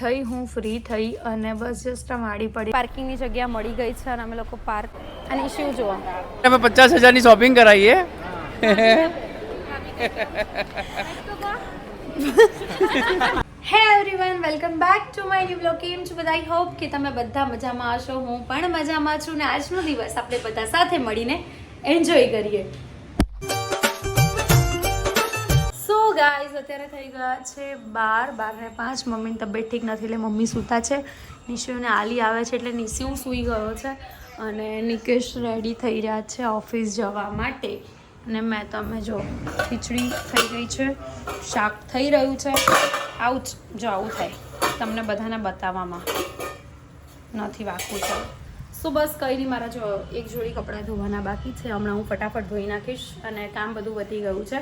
થઈ હું ફ્રી થઈ અને બસ જસ્ટ માડી પડી. પાર્કિંગની જગ્યા મળી ગઈ છે અને અમે લોકો પાર્ક અને શું જોવા? અમે પચાસ હજારની શોપિંગ કરાવીએ hey everyone welcome back to my new blog કેમ છો બધા? આઈ હોપ કે તમે બધા મજામાં હશો. હું પણ મજામાં છું ને આજનો દિવસ આપણે બધા સાથે મળીને એન્જોય કરીએ. ગાઈઝ અત્યારે થઈ ગયા છે બાર બાર ને પાંચ. મમ્મીની તબિયત ઠીક નથી એટલે મમ્મી સૂતા છે. નિશુ આલી આવે છે એટલે નિશુ સૂઈ ગયો છે અને નિકેશ રેડી થઈ રહ્યા છે ઓફિસ જવા માટે. અને મેં તમે જો ખીચડી થઈ ગઈ છે, શાક થઈ રહ્યું છે. આવું જ, જો આવું થાય. તમને બધાને બતાવવામાં નથી વાકું છે સો બસ કંઈ નહીં, મારા જો એક જોડી કપડાં ધોવાના બાકી છે. હમણાં હું ફટાફટ ધોઈ નાખીશ અને કામ બધું વધી ગયું છે.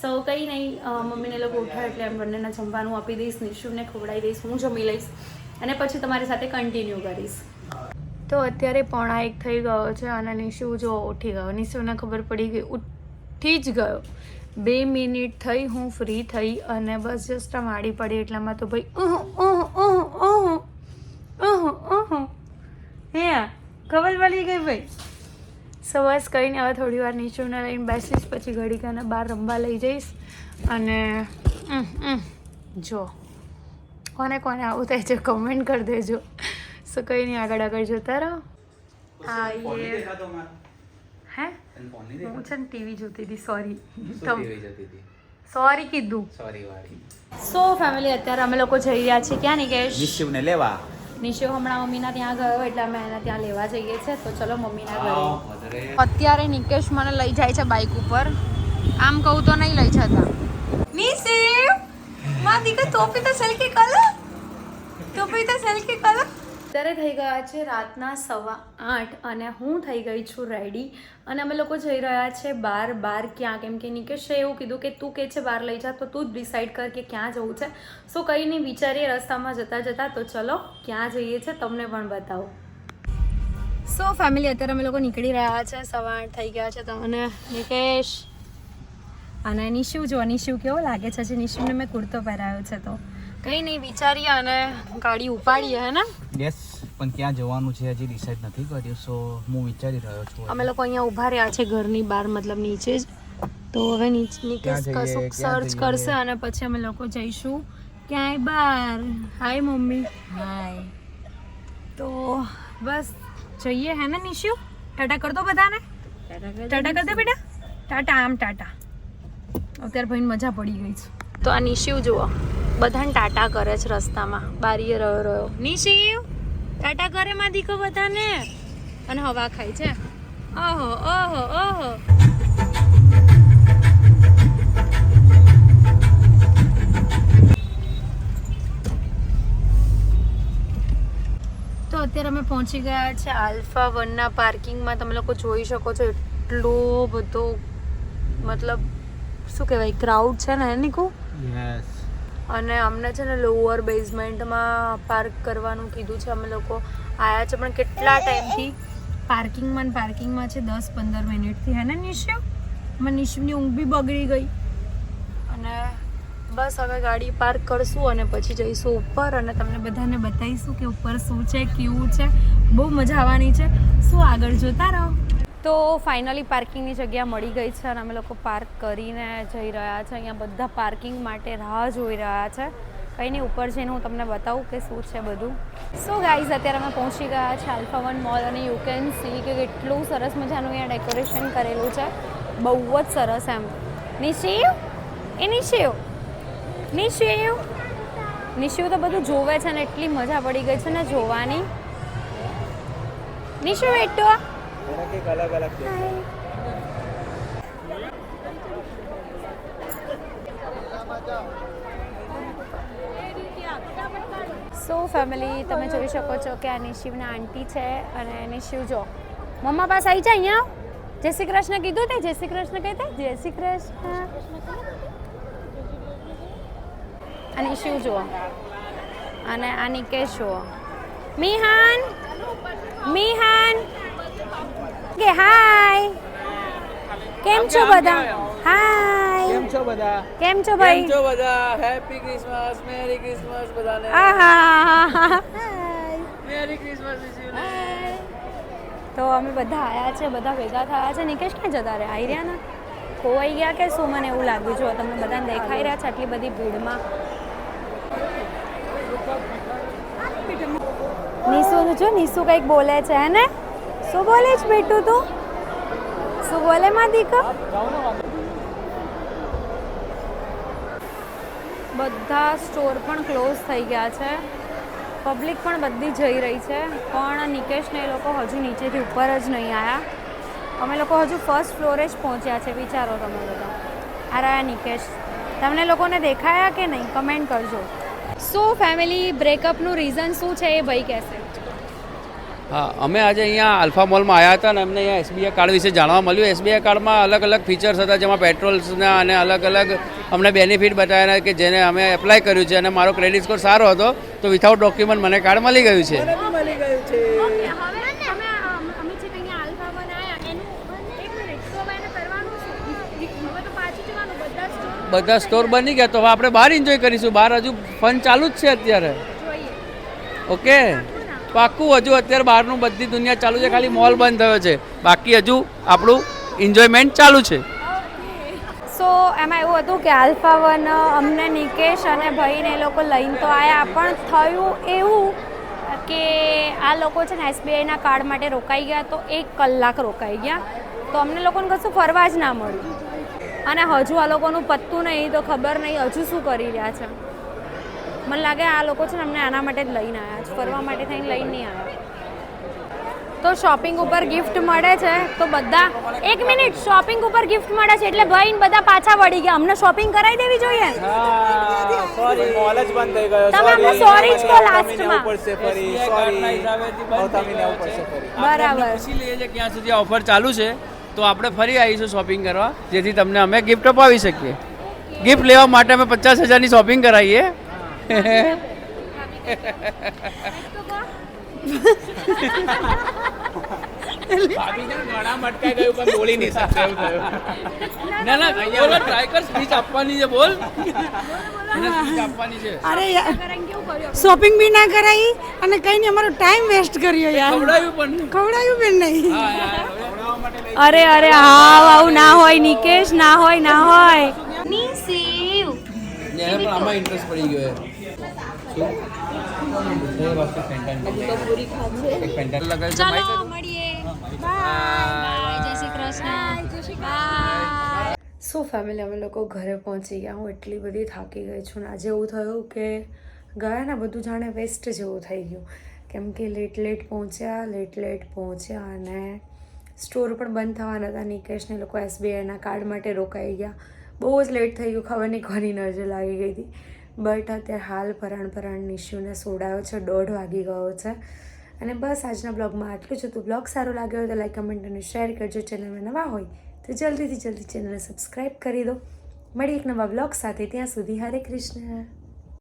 સો કંઈ નહીં મમ્મીને લોકો ઉઠાવે એટલે એમ બંનેને જમવાનું આપી દઈશ, નિશુને ખવડાવી દઈશ, હું જમી લઈશ. અને પછી તમારી સાથે કન્ટિન્યુ કરીશ. તો અત્યારે પોણા એક થઈ ગયો છે અને નિશુ જો ઉઠી ગયો. નિશુને ખબર પડી ગઈ, ઉઠી જ ગયો. બે મિનિટ થઈ, હું ફ્રી થઈ અને બસ જસ્ટ માડી પડી એટલામાં તો ભાઈ ઓહ ઓહ ઓહ ઓહ ઓહ ઓહ હે ખબર પડી ગઈ ભાઈ? સો બસ કરીને હવે થોડી વાર નિશુને લઈને બેસીશ પછી ઘડીકાને બહાર રમવા લઈ જઈશ. અને જો કોને કોને આવું થાય છે કમેન્ટ કરી દેજો. સો કંઈ નહીં આગળ આગળ જોતા રહો. હા એ હે? હું છે ને ટીવી જોતી હતી સોરી સોરી કીધું. સોરી સો ફેમિલી અત્યારે અમે લોકો જઈ રહ્યા છીએ. ક્યાં નિકેશ નિશ્ચિવને લેવા? નિશિવ હમણાં મમ્મીના ત્યાં ગયો એટલે અમે એના ત્યાં લેવા જઈએ છીએ. તો ચલો મમ્મીના ઘરે. અત્યારે નિકેશ મને લઈ જાય છે બાઇક ઉપર. આમ કહું તો નહીં લઈ જતા. નિશિવમાં દીકરા ટોપી તો સલકી કલર ટોપી તો સલકી કલો અત્યારે થઈ ગયા છે રાતના સવા આઠ અને હું થઈ ગઈ છું રેડી અને અમે લોકો જઈ રહ્યા છે બાર બાર ક્યાં કેમ કે નિકેશે એવું કીધું કે તું કે છે બહાર લઈ જા તો તું જ ડિસાઈડ કર કે ક્યાં જવું છે. સો કંઈ નહીં વિચારીએ રસ્તામાં જતાં જતાં તો ચલો ક્યાં જઈએ છે તમને પણ બતાવો. સો ફેમિલી અત્યારે અમે લોકો નીકળી રહ્યા છે સવાર થઈ ગયા છે તો અને નિકેશ અને નિશુ જો નિશુ કેવો લાગે છે? નિશુને મેં કુર્તો પહેરાવ્યો છે તો. કંઈ નહીં વિચારીએ અને ગાડી ઉપાડીએ હે ને? યસ પણ ક્યાં જવાનું છે હજી ડિસાઈડ નથી કર્યું સો હું વિચારી રહ્યો છું અમે લોકો અહીંયા ઊભા રહ્યા છે ઘરની બહાર મતલબ નીચે જ. તો હવે નીચે નિકેશ કશું કશુંક સર્ચ કરશે અને પછી અમે લોકો જઈશું. ક્યાંય બહાર. Hi mummy. હાય તો બસ જઈએ હે ને નિશુ? ટાટા કર દો બધાને. ટાટા કરતો બેટા. ટાટા આમ ટાટા. અત્યારે ભાઈને મજા પડી ગઈ છે. તો આ નિશિવ જુઓ બધાને ટાટા કરે છે રસ્તામાં. બારીએ રહ્યો રહ્યો. નિશિવ ટાટા કરે માં દીકો બધાને. અને હવા ખાય છે. ઓહો ઓહો ઓહો. અત્યારે અમે પહોંચી ગયા છે આલ્ફા વનના પાર્કિંગમાં. તમે લોકો જોઈ શકો છો એટલો બધો મતલબ શું કહેવાય ક્રાઉડ છે ને નીકુ? યસ અને અમને છે ને લોઅર બેઝમેન્ટમાં પાર્ક કરવાનું કીધું છે. અમે લોકો આવ્યા છે પણ કેટલા ટાઈમથી? પાર્કિંગમાં પાર્કિંગમાં છે દસ પંદર મિનિટથી. હે ને નિશુ મને નિશુની ઊંઘ બી બગડી ગઈ. અને બસ હવે ગાડી પાર્ક કરશું અને પછી જઈશું ઉપર અને તમને બધાને બતાવીશું કે ઉપર શું છે, કેવું છે. બહુ મજા આવવાની છે. શું આગળ જોતા રહો? તો ફાઇનલી પાર્કિંગની જગ્યા મળી ગઈ છે અને અમે લોકો પાર્ક કરીને જઈ રહ્યા છે. અહીંયા બધા પાર્કિંગ માટે રાહ જોઈ રહ્યા છે. કંઈ નહીં, ઉપર જઈને હું તમને બતાવું કે શું છે બધું. સો ગાઈઝ અત્યારે અમે પહોંચી ગયા છે આલ્ફા વન મોલ અને યુ કેન સી કે કેટલું સરસ મજાનું અહીંયા ડેકોરેશન કરેલું છે. બહુ જ સરસ એમ. નિશિવ? એ નિશિવ? નિશિવ નિશિવ તો બધું જોવે છે ને એટલી મજા પડી ગઈ છે ને જોવાની. નિશિવ એટલો અલગ અલગ સો ફેમિલી તમે જોઈ શકો છો કે આ નિશિવના આંટી છે અને નિશિવ જો. મમ્મા પાસે આવી જાય અહીંયા. જય શ્રી કૃષ્ણ કીધું તે? જય શ્રી કૃષ્ણ કહેતા? જય શ્રી કૃષ્ણ. અને શિવ જુઓ? અને આ નિકેશ જુઓ? મિહાન! મિહાન! કે હાય! કેમ છો બધા? હાય! કેમ છો બધા? કેમ છો ભાઈ? કેમ છો બધા? હેપી ક્રિસમસ મેરી ક્રિસમસ બધાને. આહા મેરી ક્રિસમસ તો અમે બધા આયા છે બધા ભેગા થયા છે. નિકેશ ક્યાં જતા રહ્યા? આવી રહ્યા ને? ખોવાઈ ગયા કે શું? મને એવું લાગ્યું. જો તમને બધાને દેખાઈ રહ્યા છે આટલી બધી ભીડમાં. નિશુ જો નિશુ કંઈક બોલે છે, હે ને? શું બોલે છે બેટું તું? શું બોલે માં દીકરો બધા સ્ટોર પણ ક્લોઝ થઈ ગયા છે. પબ્લિક પણ બધી જઈ રહી છે. પણ નિકેશ ને એ લોકો હજુ નીચેથી ઉપર જ નહીં આવ્યા અમે લોકો હજુ ફર્સ્ટ ફ્લોરે જ પહોંચ્યા છે, વિચારો તમે બધા. આ રહ્યા નિકેશ. તમને લોકોને દેખાયા કે નહીં? કમેન્ટ કરજો. શું ફેમિલી બ્રેકઅપનું રીઝન શું છે એ ભાઈ કહેશે? હા અમે આજે અહીંયા આલ્ફા મોલમાં આવ્યા હતા અને અમને અહીંયા એસબીઆઈ કાર્ડ વિશે જાણવા મળ્યું. એસબીઆઈ કાર્ડમાં અલગ અલગ ફીચર્સ હતા જેમાં પેટ્રોલ્સના અને અલગ અલગ અમને બેનિફિટ બતાવ્યા કે જેને અમે એપ્લાય કર્યું છે અને મારો ક્રેડિટ સ્કોર સારો હતો તો વિથઆઉટ ડોક્યુમેન્ટ મને કાર્ડ મળી ગયું છે. બધા સ્ટોર બની ગયા તો આપણે બહાર એન્જોય કરીશું. બહાર હજુ ફન ચાલુ જ છે અત્યારે. ઓકે પાક્કું હજુ અત્યારે બહારનું બધી દુનિયા ચાલુ છે ખાલી મોલ બંધ થયો છે. બાકી હજુ આપણું એન્જોયમેન્ટ ચાલુ છે. સો એમાં એવું હતું કે આલ્ફા વન અમને નિકેશ અને ભાઈને એ લોકો લઈને તો આવ્યા પણ થયું એવું કે આ લોકો છે ને એસબીઆઈના કાર્ડ માટે રોકાઈ ગયા તો એક કલાક રોકાઈ ગયા. તો અમને લોકોને કશું ફરવા જ ના મળ્યું. અને હજુ આ લોકોનું પત્તું નહીં તો ખબર નહીં હજુ શું કરી રહ્યા છે. મને લાગે આ લોકો છે ને અમને આના માટે જ લઈને આવ્યા છે. ફરવા માટે થઈને લઈને નહીં આવ્યા. તો શોપિંગ ઉપર ગિફ્ટ મળે છે તો બધા એક મિનિટ શોપિંગ ઉપર ગિફ્ટ મળે છે એટલે ભાઈ ને બધા પાછા વળી ગયા. અમને શોપિંગ કરાવી દેવી જોઈએ? સોરી મોલ જ બંધ થઈ ગયો. તમે અમને sorry જ કહો લાસ્ટમાં. પડશે ફરી. સોરી બરાબર. પૂછી લઈએ છે ક્યાં સુધી ઓફર ચાલુ છે. તો આપણે ફરી આવીશું શોપિંગ કરવા જેથી તમને અમે ગિફ્ટ અપાવી શકીએ. ગિફ્ટ લેવા માટે અમે પચાસ હજારની શોપિંગ કરાવીએ. ગળા મટકાઈ ગયું પણ બોલી નહીં શકતો એવું થયું. ના ના બોલ ટ્રાય કર સ્પીચ આપવાની છે બોલ. આપવાની અરે યાર શોપિંગ બી ના કરાવી અને કઈ નહીં અમારો ટાઈમ વેસ્ટ કર્યો યાર. ખવડાવ્યું પણ ખવડાયું બી નહીં. હા યાર અરે અરે હા આવું ના હોય નિકેશ ના હોય ના હોય. નિશિવ એને પણ આમાં ઇન્ટરેસ્ટ પડી ગયો છે શું? એ વસ્તુ પેન્ટન એક પેન્ટન લગાવી તો માહિતી ચલો મળીએ. Bye Jay Shri Krishna. Bye so family અમે લોકો ઘરે પહોંચી ગયા. હું એટલી બધી થાકી ગઈ છું ને. આજે એવું થયું કે ગયા ને બધું જાણે વેસ્ટ જેવું થઈ ગયું. કેમ કે લેટ લેટ પહોંચ્યા લેટ લેટ પહોંચ્યા અને સ્ટોર પણ બંધ થવાના હતા નિકેશને લોકો એસબીઆઈના કાર્ડ માટે રોકાઈ ગયા. બહુ જ લેટ થઈ ગયું, ખબર નહીં કોની નજર લાગી ગઈ હતી. બટ અત્યારે હાલ પરાણ પરાણ નિશુને સોડાયો છે, દોઢ વાગી ગયો છે. અને બસ આજના બ્લોગમાં આટલું જ હતું. બ્લોગ સારો લાગ્યો હોય તો લાઈક કમેન્ટ અને શેર કરજો. ચેનલમાં નવા હોય તો જલ્દીથી જલ્દી ચેનલને સબસ્ક્રાઈબ કરી દો. મળી એક નવા બ્લોગ સાથે. ત્યાં સુધી હરે કૃષ્ણ.